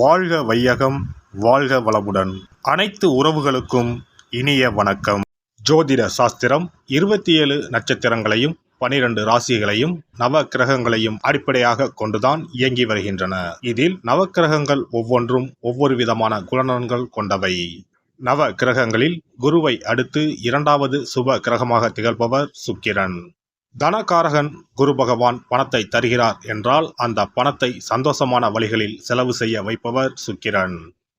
வாழ்க வையகம் வாழ்க வளமுடன். அனைத்து உறவுகளுக்கும் இனிய வணக்கம். ஜோதிட சாஸ்திரம் இருபத்தி ஏழு நட்சத்திரங்களையும் பனிரெண்டு ராசிகளையும் நவ கிரகங்களையும் அடிப்படையாக கொண்டுதான் இயங்கி வருகின்றன. இதில் நவக்கிரகங்கள் ஒவ்வொன்றும் ஒவ்வொரு விதமான குணநலன்கள் கொண்டவை. நவ கிரகங்களில் குருவை அடுத்து இரண்டாவது சுப கிரகமாக திகழ்பவர் சுக்கிரன். தனகாரகன் குரு பகவான் பணத்தை தருகிறார் என்றால் அந்த பணத்தை சந்தோஷமான வழிகளில் செலவு செய்ய வைப்பவர் சுக்கிரன்.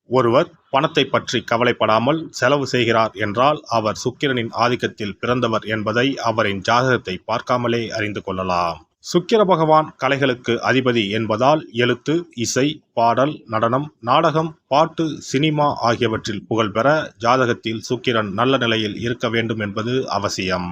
ஒருவர் பணத்தை பற்றி கவலைப்படாமல் செலவு செய்கிறார் என்றால் அவர் சுக்கிரனின் ஆதிக்கத்தில் பிறந்தவர் என்பதை அவரின் ஜாதகத்தை பார்க்காமலே அறிந்து கொள்ளலாம். சுக்கிர பகவான் கலைகளுக்கு அதிபதி என்பதால் எழுத்து இசை பாடல் நடனம் நாடகம் பாட்டு சினிமா ஆகியவற்றில் புகழ்பெற ஜாதகத்தில் சுக்கிரன் நல்ல நிலையில் இருக்க வேண்டும் என்பது அவசியம்.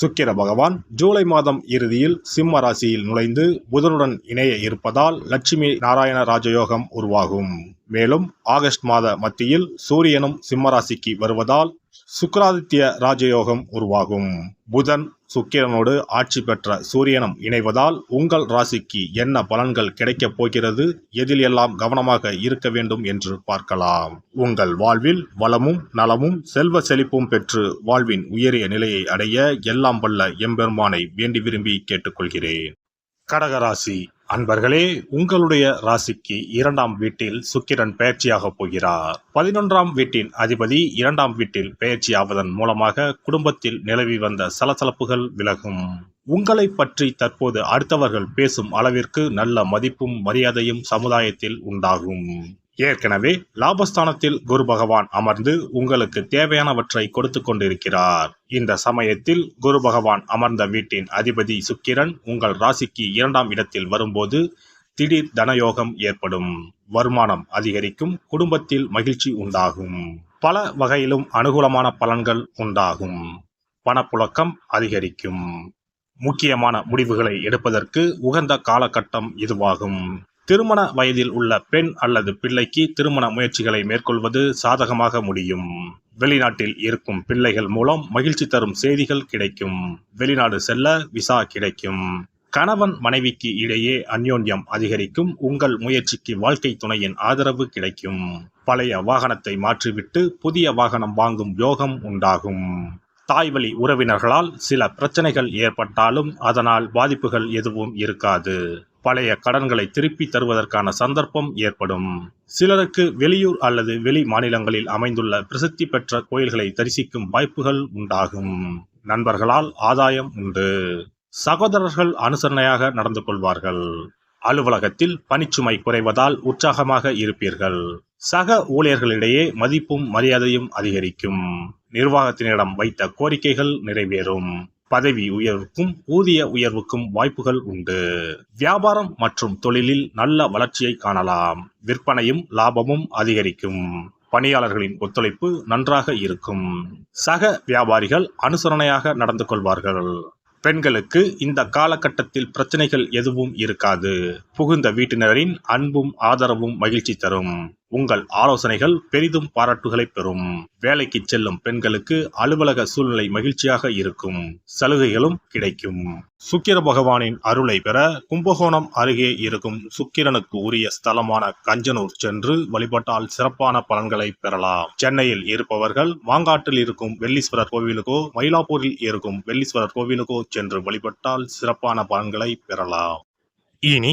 சுக்கிர பகவான் ஜூலை மாதம் இறுதியில் சிம்ம ராசியில் நுழைந்து புதனுடன் இணைய இருப்பதால் லட்சுமி நாராயண ராஜயோகம் உருவாகும். மேலும் ஆகஸ்ட் மாத மத்தியில் சூரியனும் சிம்ம ராசிக்கு வருவதால் சுக்கராதித்ய ராஜயோகம் உருவாகும். புதன் சுக்கிரனோடு ஆட்சி பெற்ற சூரியனும் இணைவதால் உங்கள் ராசிக்கு என்ன பலன்கள் கிடைக்கப் போகிறது? எதில் எல்லாம் கவனமாக இருக்க வேண்டும் என்று பார்க்கலாம். உங்கள் வாழ்வில் வளமும் நலமும் செல்வ செழிப்பும் பெற்று வாழ்வின் உயரிய நிலையை அடைய எல்லாம் வல்ல எம்பெருமானை வேண்டி விரும்பி கேட்டுக்கொள்கிறேன். கடகராசி அன்பர்களே உங்களுடைய ராசிக்கு இரண்டாம் வீட்டில் சுக்கிரன் பயிற்சியாக போகிறார். பதினொன்றாம் வீட்டின் அதிபதி இரண்டாம் வீட்டில் பயிற்சியாவதன் மூலமாக குடும்பத்தில் நிலவி வந்த சலசலப்புகள் விலகும். உங்களை பற்றி தற்போது அடுத்தவர்கள் பேசும் அளவிற்கு நல்ல மதிப்பும் மரியாதையும் சமுதாயத்தில் உண்டாகும். ஏற்கனவே லாபஸ்தானத்தில் குரு பகவான் அமர்ந்து உங்களுக்கு தேவையானவற்றை கொடுத்து கொண்டிருக்கிறார். இந்த சமயத்தில் குரு பகவான் அமர்ந்த வீட்டின் அதிபதி சுக்கிரன் உங்கள் ராசிக்கு இரண்டாம் இடத்தில் வரும்போது திடீர் தனயோகம் ஏற்படும். வருமானம் அதிகரிக்கும் குடும்பத்தில் மகிழ்ச்சி உண்டாகும். பல வகையிலும் அனுகூலமான பலன்கள் உண்டாகும். பணப்புழக்கம் அதிகரிக்கும். முக்கியமான முடிவுகளை எடுப்பதற்கு உகந்த காலகட்டம் இதுவாகும். திருமண வயதில் உள்ள பெண் அல்லது பிள்ளைக்கு திருமண முயற்சிகளை மேற்கொள்வது சாதகமாக முடியும். வெளிநாட்டில் இருக்கும் பிள்ளைகள் மூலம் மகிழ்ச்சி தரும் செய்திகள் கிடைக்கும். வெளிநாடு செல்ல விசா கிடைக்கும். கணவன் மனைவிக்கு இடையே அந்யோன்யம் அதிகரிக்கும். உங்கள் முயற்சிக்கு வாழ்க்கை துணையின் ஆதரவு கிடைக்கும். பழைய வாகனத்தை மாற்றிவிட்டு புதிய வாகனம் வாங்கும் யோகம் உண்டாகும். தாய்வழி உறவினர்களால் சில பிரச்சனைகள் ஏற்பட்டாலும் அதனால் பாதிப்புகள் எதுவும் இருக்காது. பழைய கடன்களை திருப்பி தருவதற்கான சந்தர்ப்பம் ஏற்படும். சிலருக்கு வெளியூர் அல்லது வெளி மாநிலங்களில் அமைந்துள்ள பிரசித்தி பெற்ற கோயில்களை தரிசிக்கும் வாய்ப்புகள் உண்டாகும். நண்பர்களால் ஆதாயம் உண்டு. சகோதரர்கள் அனுசரணையாக நடந்து கொள்வார்கள். அலுவலகத்தில் பணிச்சுமை குறைவதால் உற்சாகமாக இருப்பீர்கள். சக ஊழியர்களிடையே மதிப்பும் மரியாதையும் அதிகரிக்கும். நிர்வாகத்தினிடம் வைத்த கோரிக்கைகள் நிறைவேறும். பதவி உயர்வுக்கும் ஊதிய உயர்வுக்கும் வாய்ப்புகள் உண்டு. வியாபாரம் மற்றும் தொழிலில் நல்ல வளர்ச்சியை காணலாம். விற்பனையும் லாபமும் அதிகரிக்கும். பணியாளர்களின் ஒத்துழைப்பு நன்றாக இருக்கும். சக வியாபாரிகள் அனுசரணையாக நடந்து கொள்வார்கள். பெண்களுக்கு இந்த காலகட்டத்தில் பிரச்சனைகள் எதுவும் இருக்காது. புகுந்த வீட்டினரின் அன்பும் ஆதரவும் மகிழ்ச்சி தரும். உங்கள் ஆலோசனைகள் பெரிதும் பாராட்டுகளை பெறும். வேலைக்கு செல்லும் பெண்களுக்கு அலுவலக சூழ்நிலை மகிழ்ச்சியாக இருக்கும். சலுகைகளும் கிடைக்கும். சுக்கிர பகவானின் அருளை பெற கும்பகோணம் அருகே இருக்கும் சுக்கிரனுக்கு உரிய ஸ்தலமான கஞ்சனூர் சென்று வழிபட்டால் சிறப்பான பலன்களை பெறலாம். சென்னையில் இருப்பவர்கள் மாங்காட்டில் இருக்கும் வெள்ளீஸ்வரர் கோவிலுக்கோ மயிலாப்பூரில் இருக்கும் வெள்ளீஸ்வரர் கோவிலுக்கோ சென்று வழிபட்டால் சிறப்பான பலன்களை பெறலாம். இனி